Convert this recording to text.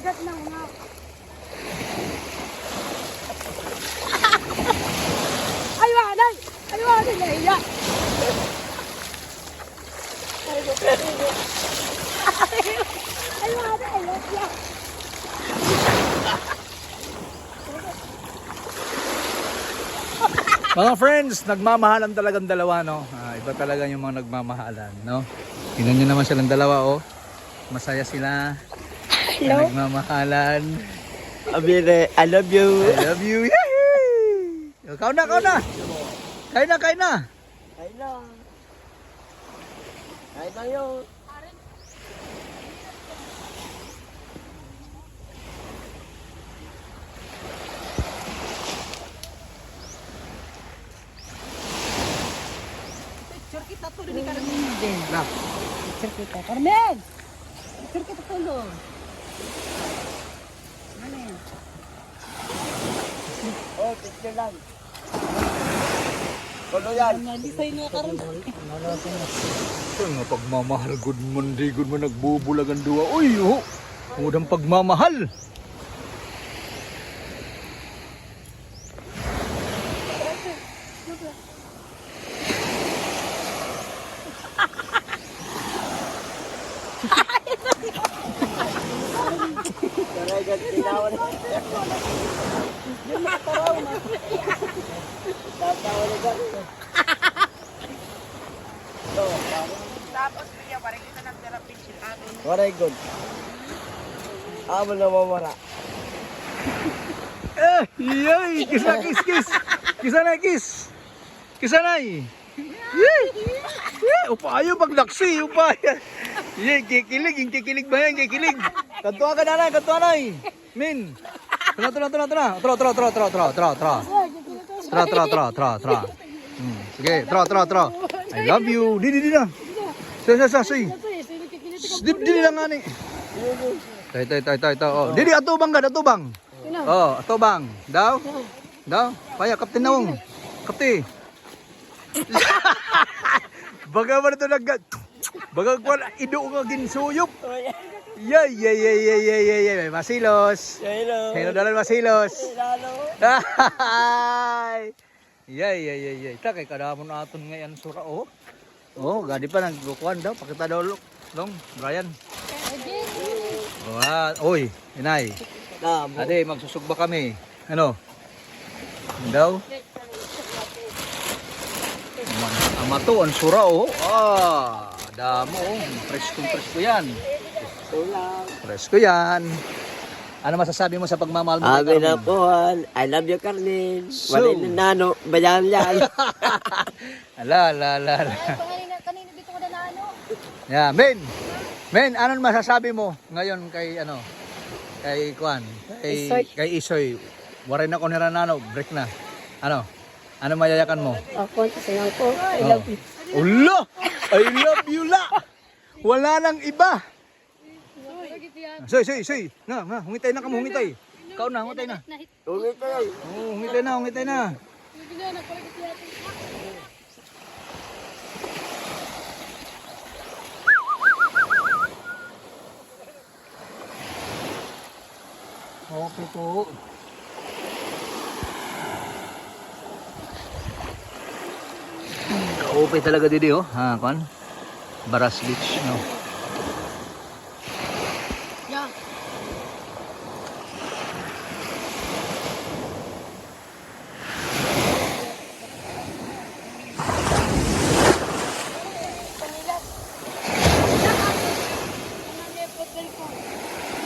Gat lang nga. Ay, wanay! Ay, wanay! Nahiya! Ay, wanay! Nahiya! Mga friends, nagmamahalan talagang dalawa, no? Ah, iba talaga yung mga nagmamahalan, no? Tingnan nyo naman silang dalawa, oh. Masaya sila. Hello? Nagmamahalan. Abire, I love you. I love you. Yay! Kau na, kau na. Kain na, kain na. Kain na. Kain na yun. Na. Picture kita. Carmen! Picture kita tulo. Ano yan? Oh, picture lang. Tulo yan. Hindi sa'yo nga karoon. Ito nga pagmamahal. Good man, di good man. Nagbubulag ang duwa. Uy, oh. Udang pagmamahal. Taray, gan, tinawan. Tapos kaya parang kita nagdala pinsil akin. Very good. Amo na mamara. Eh, yay! Kiss na, kiss, kiss. Kiss na, kiss. Kiss na, Yay! Yay! Upayo paglaksi, upaya. Yay, kikilig, yung kikilig ba yan, kikilig. Kantuan ka nanay, kantuan nanay. Min. Tara, tara, tara, tara. Tara, tara, tara, tara, tara, tara, tara. Tara, tara, tara, tara, tara. Hmm, Sige, tara, tara, tara. I love you. Di, di, di na. Sa, sa, sa, say. Di, di, di lang nga ni. Tay, tay, tay, tay, tay. Oh. Di, di, atubang ka, atubang. Oh, atubang. Daw? Daw? Paya, kapten nawong. Kapte. Baga man ito nag... Baga ko ido nga ginsuyop. Yay, yay, yay, yay, yay, yay, yay. Masilos. Hello. Hello, dalan masilos. Hello. Ay. Yay, yay, yay, yay. Ta kay kadamon aton ngayon sura oh. Oh, gadi pa nagkukuan daw. Pakita daw lo. Long, Brian. Wow. Oy, inay. Ade, magsusugba kami. Ano? Daw? Amato, ang sura oh. Ah, damo oh. Presko, presko yan. Presko yan. Ano masasabi mo sa pagmamahal mo? kay Abi na Carmen? po, I love you, Carlin. So- Wala na nano, bayan yan. Ala, ala, ala, ala. Kanina, kanina dito ko na ano? Yeah, men. Men, ano masasabi mo ngayon kay ano? Kay Kwan, kay Isoy. kay Isoy. Waray na ko ni Ranano, break na. Ano? Ano mayayakan mo? Ako, sayang ko. I love you. Ulo! I love you la! Wala nang iba. Soy, soy, soy. Na, na, hungitay na ka mo, hungitay. Ikaw na, hungitay na. Tayo. Oo, hungitay na, hungitay na. Okay po. Okay talaga dito, oh. Ha, kan? Baras Beach, no?